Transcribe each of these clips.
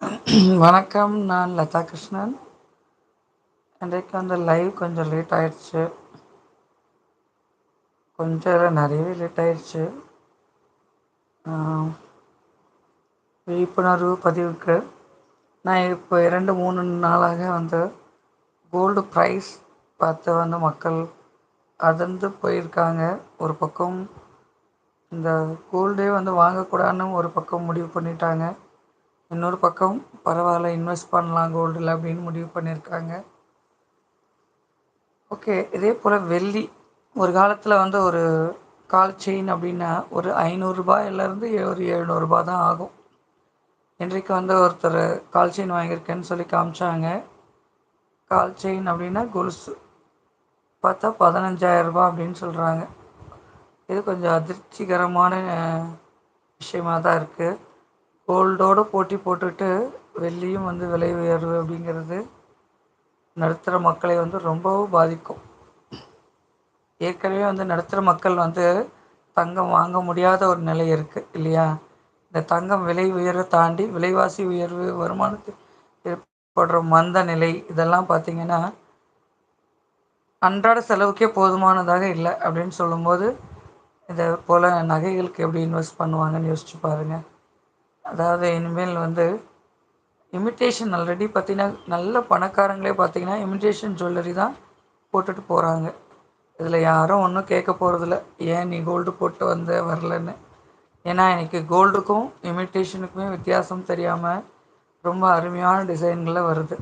வணக்கம் நான் லதா கிருஷ்ணன். இன்றைக்கு வந்து லைவ் கொஞ்சம் லேட் ஆயிடுச்சு. கொஞ்சம் நிறையவே லேட் ஆயிடுச்சு. விழிப்புணர்வு பதிவுக்கு. நான் இப்போ இரண்டு மூணு நாளாக வந்து கோல்டு ப்ரைஸ் பார்த்து வந்து மக்கள் அதிர்ந்து போயிருக்காங்க. ஒரு பக்கம் இந்த கோல்டே வந்து வாங்கக்கூடாதுன்னு ஒரு பக்கம் முடிவு பண்ணிட்டாங்க. இன்னொரு பக்கம் பரவாயில்ல இன்வெஸ்ட் பண்ணலாம் கோல்டில் அப்படின்னு முடிவு பண்ணியிருக்காங்க. ஓகே இதே போல் வெள்ளி ஒரு காலத்தில் வந்து ஒரு கால் செயின் அப்படின்னா ஒரு ஐநூறுரூபாயிலேருந்து ஒரு எழுநூறுபா தான் ஆகும். இன்றைக்கு வந்து ஒருத்தர் கால் செயின் வாங்கியிருக்கேன்னு சொல்லி காமிச்சாங்க. கால் செயின் அப்படின்னா கொலுசு பார்த்தா பதினஞ்சாயிரரூபா அப்படின்னு சொல்கிறாங்க இது கொஞ்சம் அதிர்ச்சிகரமான விஷயமா தான் இருக்குது கோல்டோடு போட்டி போட்டுட்டு வெள்ளியும் வந்து விலை உயர்வு அப்படிங்கிறது நடுத்தர மக்களை வந்து ரொம்பவும் பாதிக்கும். ஏற்கனவே வந்து நடுத்தர மக்கள் வந்து தங்கம் வாங்க முடியாத ஒரு நிலை இருக்குது இல்லையா? இந்த தங்கம் விலை உயர்வை தாண்டி விலைவாசி உயர்வு வருமானத்து ஏற்படுற மந்த நிலை இதெல்லாம் பார்த்திங்கன்னா அன்றாட செலவுக்கே போதுமானதாக இல்லை அப்படின்னு சொல்லும்போது இதை போல் போல நகைகளுக்கு எப்படி இன்வெஸ்ட் பண்ணுவாங்கன்னு யோசிச்சு பாருங்கள் அதாவது இனிமேல் வந்து இமிட்டேஷன் ஆல்ரெடி பார்த்தீங்கன்னா நல்ல பணக்காரங்களே பார்த்தீங்கன்னா இமிடேஷன் ஜுவல்லரி தான் போட்டுட்டு போகிறாங்க இதில் யாரும் ஒன்றும் கேட்க போகிறதில்ல ஏன் நீ கோல்டு போட்டு வந்த வரலன்னு? ஏன்னா எனக்கு கோல்டுக்கும் இமிடேஷனுக்குமே வித்தியாசம் தெரியாமல் ரொம்ப அருமையான டிசைன்களில் வருது.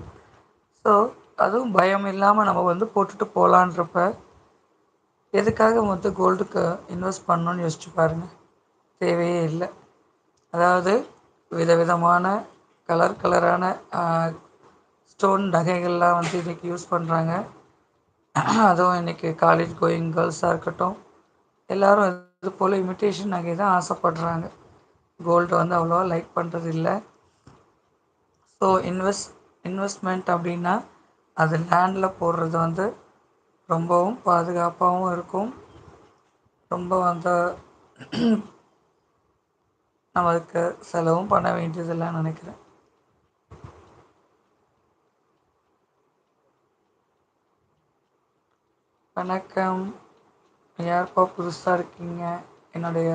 ஸோ அதுவும் பயம் இல்லாமல் நம்ம வந்து போட்டுட்டு போகலான்றப்ப எதுக்காக மொத்த கோல்டுக்கு இன்வெஸ்ட் பண்ணணும்னு யோசிச்சு பாருங்கள் தேவையே இல்லை. அதாவது விதவிதமான கலர் கலரான ஸ்டோன் நகைகள்லாம் வந்து இன்றைக்கி யூஸ் பண்ணுறாங்க அதுவும் இன்றைக்கி காலேஜ் கோயிங் கேர்ள்ஸாக இருக்கட்டும் எல்லோரும் இது போல் இமிடேஷன் நகை தான் ஆசைப்படுறாங்க. கோல்டு வந்து அவ்வளோவா லைக் பண்ணுறது இல்லை. ஸோ இன்வெஸ்ட் இன்வெஸ்ட்மெண்ட் அப்படின்னா அது லேண்டில் போடுறது வந்து ரொம்பவும் பாதுகாப்பாகவும் இருக்கும். ரொம்ப வந்து நம்ம அதுக்கு செலவும் பண்ண வேண்டியதில்லைன்னு நினைக்கிறேன். வணக்கம். யாருப்பா புதுசாக இருக்கீங்க? என்னுடைய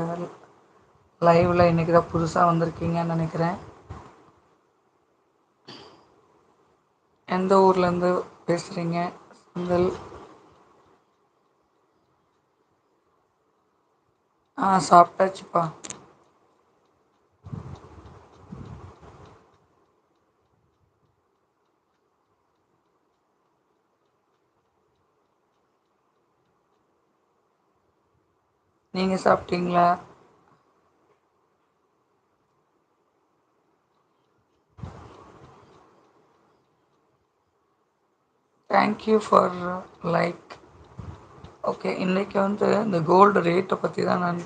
லைவில் இன்றைக்கி தான் புதுசாக வந்திருக்கீங்கன்னு நினைக்கிறேன். எந்த ஊர்லேருந்து பேசுகிறீங்க செந்தில். ஆ சாப்பிட்டாச்சுப்பா. நீங்க சாப்பிட்டீங்களா? Thank you for like okay இன்னைக்கு வந்து இந்த கோல்டு ரேட்டை பற்றி தான் நான்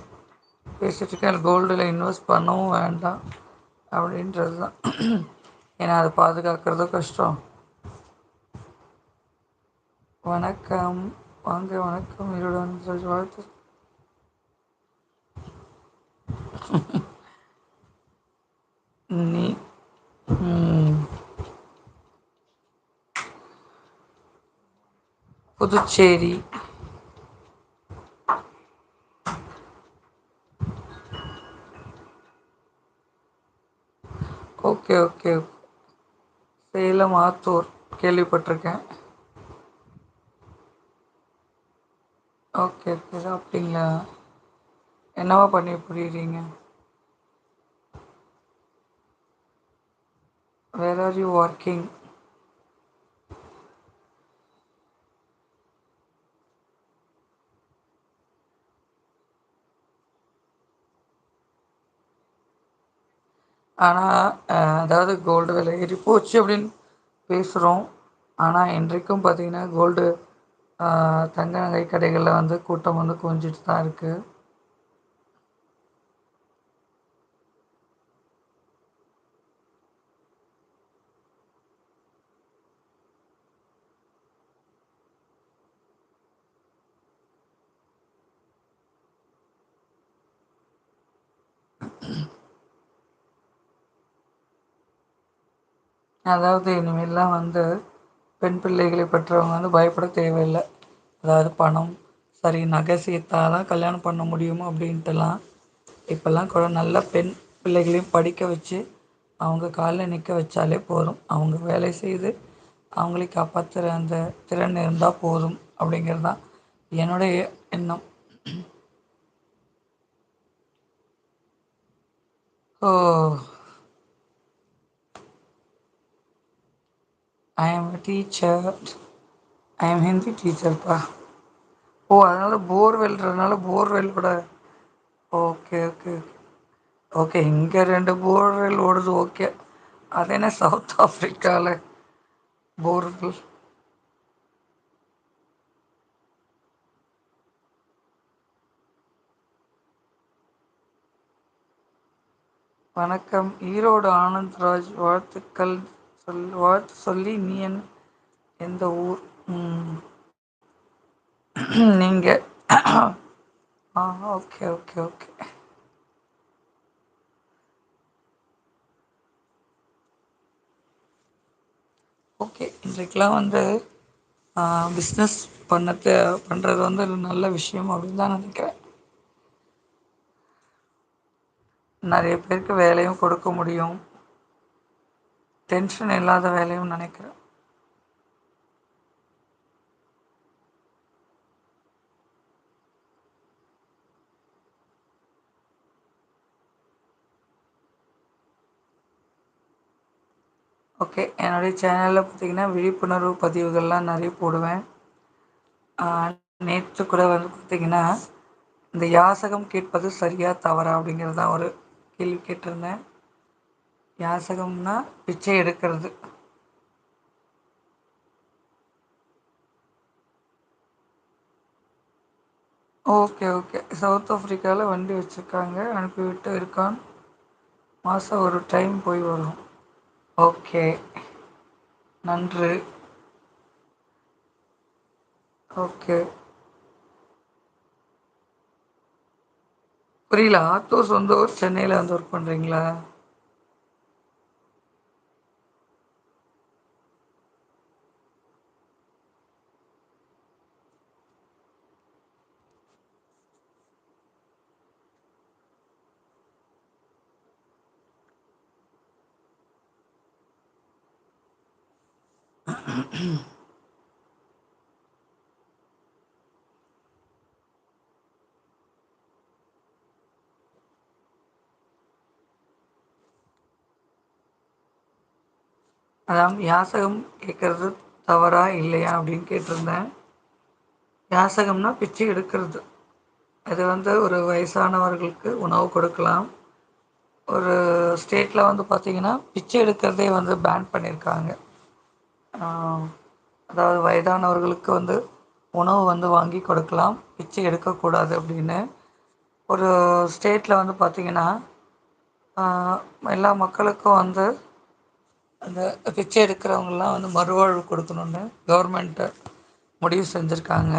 பேசிட்டுருக்கேன் கோல்டில் இன்வெஸ்ட் பண்ணவும் வேண்டாம் அப்படின்றது தான் ஏன்னா அதை பாதுகாக்கிறது கஷ்டம். வணக்கம். வாங்க வணக்கம் உயிருடன் வாழ்த்து நீ புதுச்சேரி. Okay okay. சேலம் ஆத்தூர் கேள்விப்பட்டிருக்கேன். Okay okay. அப்படிங்களா என்னவா பண்ணி புரியுறீங்க? வேர் ஆர் யூ ஒர்க்கிங் ஆனால் அதாவது கோல்டு விலை ஏறி போச்சு அப்படின்னு பேசுகிறோம் ஆனால் இன்றைக்கும் பாத்தீங்கன்னா கோல்டு தங்க நகை கடைகளில் வந்து கூட்டம் வந்து குவிஞ்சிட்டு தான் இருக்குது அதாவது இனிமேல்லாம் வந்து பெண் பிள்ளைகளை பெற்றவங்க வந்து பயப்பட தேவையில்லை. அதாவது பணம் சரி நகை சேர்த்தா தான் கல்யாணம் பண்ண முடியுமோ அப்படின்ட்டுலாம். இப்போல்லாம் கூட நல்ல பெண் பிள்ளைகளையும் படிக்க வச்சு அவங்க காலில் நிற்க வச்சாலே போதும். அவங்க வேலை செய்து அவங்கள காப்பாற்றுற அந்த திறன் இருந்தால் போதும் அப்படிங்கிறது தான் என்னுடைய எண்ணம். ஓ I am teacher I am Hindi டீச்சர்ப்பா oh அதனால போர்வெல்றதுனால போர்வெல் கூட ஓகே ஓகே ஓகே ஓகே ரெண்டு போர்வெல் ஓடுது ஓகே அது என்ன சவுத் ஆஃப்ரிக்காவில் போர்வெல் வணக்கம். ஈரோடு ஆனந்த்ராஜ் வாழ்த்துக்கள். சொல் வாழ்த்து சொல்லி நீ என் எந்த ஊர்? நீங்க. ஆ ஓகே ஓகே ஓகே. ஓகே இன்றைக்கெல்லாம் வந்து பிஸ்னஸ் பண்ணது பண்ணுறது வந்து நல்ல விஷயம் அப்படின்னு தான் நினைக்கிறேன். நிறைய பேருக்கு வேலையும் கொடுக்க முடியும். டென்ஷன் இல்லாத வேலையும் நினைக்கிறேன். ஓகே என்னுடைய சேனலில் பார்த்திங்கன்னா விழிப்புணர்வு பதிவுகள்லாம் நிறைய போடுவேன். நேற்று கூட வந்து பார்த்திங்கன்னா இந்த யாசகம் கேட்பது சரியா தவறா அப்படிங்கிறது தான் ஒரு கேள்வி கேட்டிருந்தேன். யாசகம்னா பிச்சை எடுக்கிறது. Okay okay. சவுத் ஆஃப்ரிக்காவில் வண்டி வச்சுருக்காங்க. அனுப்பிவிட்டு இருக்கான். மாதம் ஒரு டைம் போய் வரும். ஓகே. நன்று. ஓகே. புரியல ஆத்தூர் சொந்த ஊர் சென்னையில் வந்து ஒர்க் பண்ணுறீங்களா அதான் யாசகம் கேட்கறது தவறா இல்லையா அப்படின்னு கேட்டிருந்தேன். யாசகம்னா பிச்சை எடுக்கிறது. அது வந்து ஒரு வயசானவர்களுக்கு உணவு கொடுக்கலாம். ஒரு ஸ்டேட்டில் வந்து பார்த்திங்கன்னா பிச்சை எடுக்கிறதே வந்து பேன் பண்ணியிருக்காங்க அதாவது வயதானவர்களுக்கு வந்து உணவு வந்து வாங்கி கொடுக்கலாம். பிச்சை எடுக்கக்கூடாது அப்படின்னு. ஒரு ஸ்டேட்டில் வந்து பார்த்திங்கன்னா எல்லா மக்களுக்கும் வந்து அந்த பிச்சை எடுக்கிறவங்கலாம் வந்து மறுவாழ்வு கொடுக்கணுன்னு கவர்மெண்ட்டு முடிவு செஞ்சுருக்காங்க.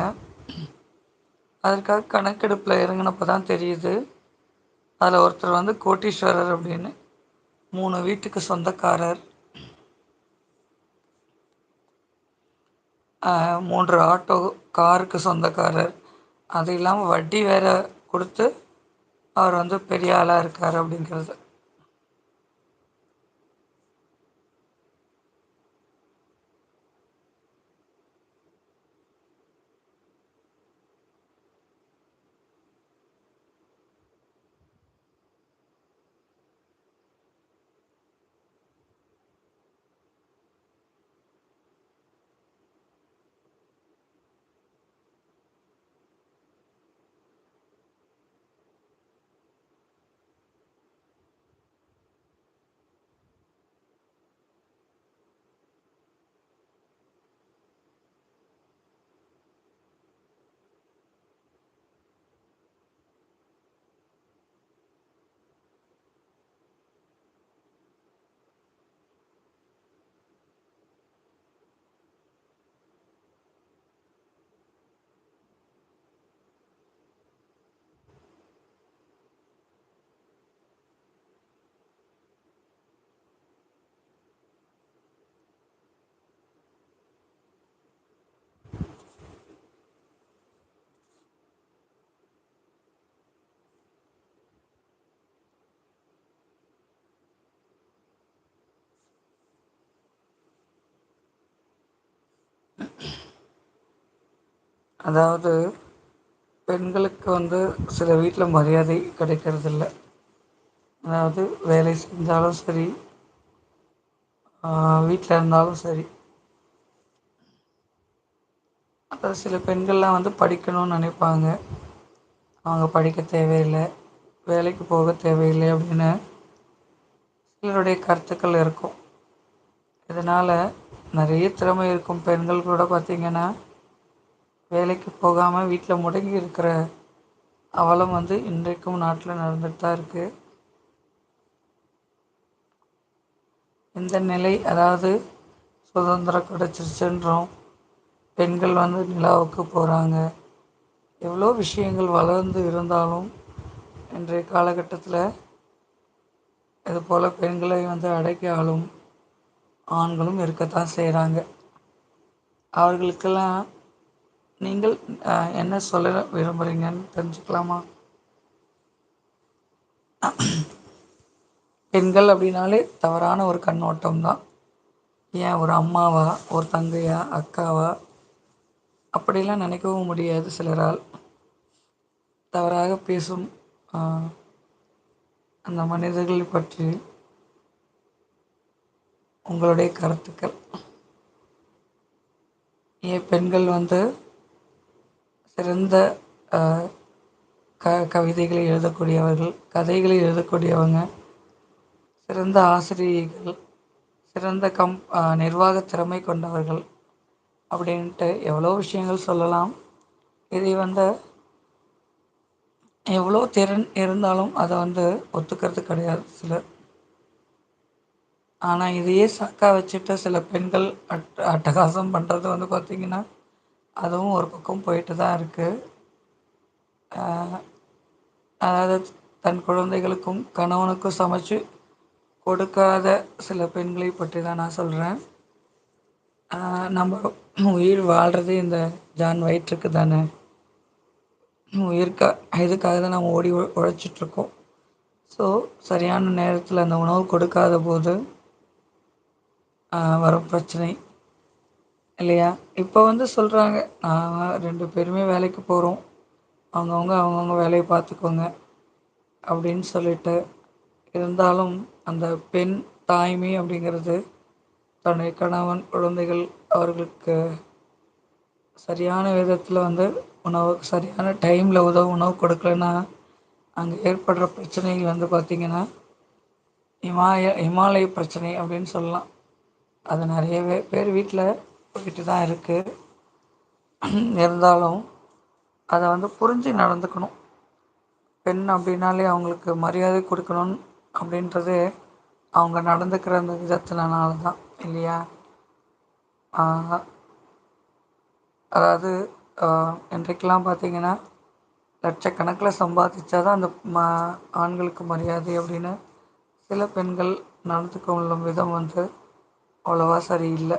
அதற்காக கணக்கெடுப்பில் இறங்கினப்போ தான் தெரியுது. அதில் ஒருத்தர் வந்து கோட்டீஸ்வரர் அப்படின்னு மூணு வீட்டுக்கு சொந்தக்காரர். மூன்று ஆட்டோ காருக்கு சொந்தக்காரர். அது இல்லாமல் வட்டி வேற கொடுத்து அவர் வந்து பெரிய ஆளாக இருக்கார் அப்படிங்கிறது. அதாவது பெண்களுக்கு வந்து சில வீட்டில் மரியாதை கிடைக்கிறதில்ல. அதாவது வேலை செஞ்சாலும் சரி வீட்டில் இருந்தாலும் சரி. அதாவது சில பெண்கள்லாம் வந்து படிக்கணும்னு நினைப்பாங்க. அவங்க படிக்க தேவையில்லை வேலைக்கு போக தேவையில்லை அப்படின்னு சிலருடைய கருத்துக்கள் இருக்கும். இதனால் நிறைய திறமை இருக்கும் பெண்கள் கூட பார்த்திங்கன்னா வேலைக்கு போகாமல் வீட்டில் முடங்கி இருக்கிற அவலம் வந்து இன்றைக்கும் நாட்டில் நடந்துட்டு தான் இருக்குது இந்த நிலை அதாவது சுதந்திரம் கிடச்சிருச்சுன்றோம். பெண்கள் வந்து நிலாவுக்கு போகிறாங்க எவ்வளோ விஷயங்கள் வளர்ந்து இருந்தாலும் இன்றைய காலகட்டத்தில் இதுபோல் பெண்களை வந்து அடக்கி ஆளும் ஆண்களும் இருக்கத்தான் செய்கிறாங்க அவர்களுக்கெல்லாம் நீங்கள் என்ன சொல்ல விரும்புகிறீங்கன்னு தெரிஞ்சுக்கலாமா? பெண்கள் அப்படின்னாலே தவறான ஒரு கண்ணோட்டம் தான் ஏன் ஒரு அம்மாவா ஒரு தங்கையா அக்காவா? அப்படிலாம் நினைக்கவும் முடியாது சிலரால். தவறாக பேசும் அந்த மனிதர்களை பற்றி உங்களுடைய கருத்துக்கள். ஏன் பெண்கள் வந்து சிறந்த க கவிதைகளை எழுதக்கூடியவர்கள் கதைகளை எழுதக்கூடியவங்க சிறந்த ஆசிரியைகள் சிறந்த கம் நிர்வாக திறமை கொண்டவர்கள் அப்படின்ட்டு எவ்வளோ விஷயங்கள் சொல்லலாம். இதை வந்து எவ்வளோ திறன் இருந்தாலும் அதை வந்து ஒத்துக்கிறது கிடையாது சிலர். ஆனால் இதையே சாக்கா வச்சுட்டு சில பெண்கள் அட் அட்டகாசம் பண்ணுறது வந்து பார்த்திங்கன்னா அதுவும் ஒரு பக்கம் போயிட்டு தான் இருக்குது அதாவது தன் குழந்தைகளுக்கும் கணவனுக்கும் சமைச்சு கொடுக்காத சில பெண்களை பற்றி தான் நான் சொல்கிறேன் நம்ம உயிர் வாழ்கிறது இந்த ஜான் வயிற்றுக்கு தானே. உயிர்க்கா இதுக்காக தான் நம்ம ஓடி உழைச்சிட்ருக்கோம். ஸோ சரியான நேரத்தில் அந்த உணவு கொடுக்காத போது வரும் பிரச்சனை. இல்லையா? இப்போ வந்து சொல்கிறாங்க நான் ரெண்டு பேருமே வேலைக்கு போகிறோம் அவங்கவுங்க அவங்கவுங்க வேலையை பார்த்துக்கோங்க. அப்படின்னு சொல்லிட்டு இருந்தாலும் அந்த பெண் தாய்மை அப்படிங்கிறது தன்னுடைய கணவன் குழந்தைகள் அவர்களுக்கு சரியான விதத்தில் வந்து உணவு சரியான டைமில் உதவு உணவு கொடுக்கலன்னா அங்கே ஏற்படுற பிரச்சனைகள் வந்து பார்த்திங்கன்னா இமாய இமாலய பிரச்சனை அப்படின்னு சொல்லலாம். அது நிறையவே பேர் வீட்டில் போய்கிட்டு தான் இருக்குது இருந்தாலும் அதை வந்து புரிஞ்சு நடந்துக்கணும். பெண் அப்படின்னாலே அவங்களுக்கு மரியாதை கொடுக்கணும் அப்படின்றது அவங்க நடந்துக்கிற அந்த விதத்தினால தான் இல்லையா அதாவது இன்றைக்கெலாம் பார்த்திங்கன்னா லட்சக்கணக்கில் சம்பாதிச்சா தான் அந்த ம ஆண்களுக்கு மரியாதை அப்படின்னு சில பெண்கள் நடந்துக்க கொள்ளும் விதம் வந்து அவ்வளோவா சரியில்லை.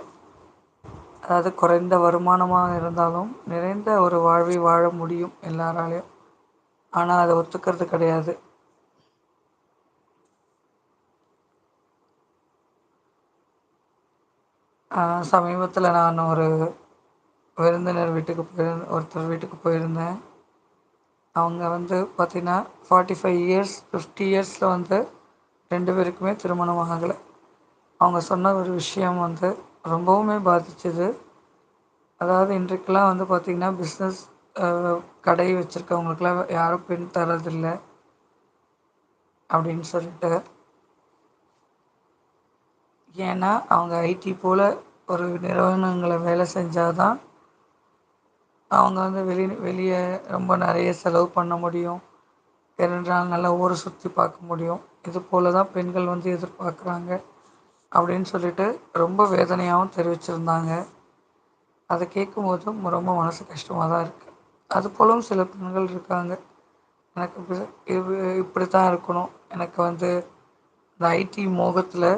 அதாவது குறைந்த வருமானமாக இருந்தாலும் நிறைந்த ஒரு வாழ்வை வாழ முடியும் எல்லாராலையும். ஆனால் அதை ஒத்துக்கிறது கிடையாது. சமீபத்தில் நான் ஒரு விருந்தினர் வீட்டுக்கு போயிருந்த ஒருத்தர் வீட்டுக்கு போயிருந்தேன். அவங்க வந்து பார்த்திங்கன்னா ஃபார்ட்டி ஃபைவ் இயர்ஸ் ஃபிஃப்டி இயர்ஸில் வந்து ரெண்டு பேருக்குமே திருமணம் ஆகலை. அவங்க சொன்ன ஒரு விஷயம் வந்து ரொம்பவுமே பாதிச்சது. அதாவது இன்றைக்கெலாம் வந்து பார்த்திங்கன்னா பிஸ்னஸ் கடை வச்சுருக்கவங்களுக்குலாம் யாரும் பெண் தரதில்லை. அப்படின்னு சொல்லிட்டு. ஏன்னா அவங்க ஐடி போல் ஒரு நிறுவனங்களை வேலை செஞ்சால் தான் அவங்க வந்து வெளி வெளியே ரொம்ப நிறைய செலவு பண்ண முடியும். இரண்டு நாள் நல்லா ஊரை சுற்றி பார்க்க முடியும். இது போல் தான் பெண்கள் வந்து எதிர்பார்க்குறாங்க. அப்படின்னு சொல்லிட்டு ரொம்ப வேதனையாகவும் தெரிவிச்சிருந்தாங்க. அதை கேட்கும்போதும் ரொம்ப மனசு கஷ்டமாக தான் இருக்குது அது போலவும் சில பெண்கள் இருக்காங்க. எனக்கு இப்படி இப்படி தான் இருக்கணும். எனக்கு வந்து இந்த ஐடி மோகத்தில்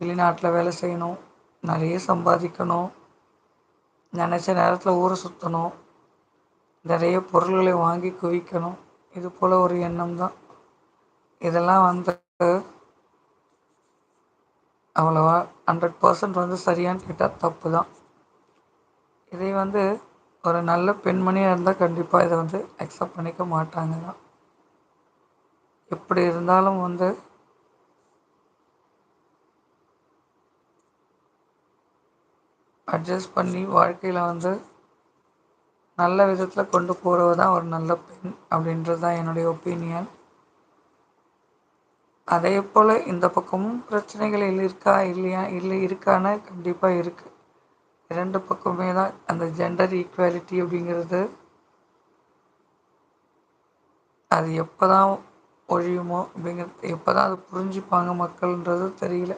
வெளிநாட்டில் வேலை செய்யணும். நிறைய சம்பாதிக்கணும். நினச்ச நேரத்தில் ஊரை சுற்றணும் நிறைய பொருள்களை வாங்கி குவிக்கணும். இது போல் ஒரு எண்ணம் தான் இதெல்லாம் வந்து அவ்வளோவா. ஹண்ட்ரட் பர்சன்ட் வந்து சரியான்னு கேட்டால் தப்பு தான் இதை வந்து ஒரு நல்ல பெண்மணியாக இருந்தால் கண்டிப்பாக இதை வந்து அக்செப்ட் பண்ணிக்க மாட்டாங்க தான் எப்படி இருந்தாலும் வந்து அட்ஜஸ்ட் பண்ணி வாழ்க்கையில் வந்து நல்ல விதத்தில் கொண்டு போகிறது தான் ஒரு நல்ல பெண் அப்படின்றது தான் என்னுடைய ஒப்பீனியன் அதே போல் இந்த பக்கமும் பிரச்சனைகள் இருக்கா இல்லையா இல்லை இருக்கான்னு கண்டிப்பாக இருக்குது இரண்டு பக்கமே தான் அந்த ஜெண்டர் ஈக்குவாலிட்டி அப்படிங்கிறது. அது எப்போ தான் ஒழியுமோ அப்படிங்கிறது எப்போ தான் அது புரிஞ்சுப்பாங்க மக்கள்ன்றது தெரியல.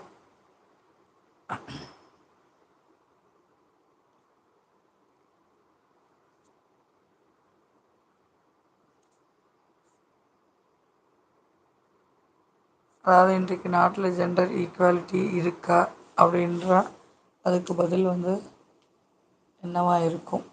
அதாவது இன்றைக்கு நாட்டில் ஜெண்டர் ஈக்குவாலிட்டி இருக்கா அப்படின்றா அதுக்கு பதில் வந்து என்னவாக இருக்கும்?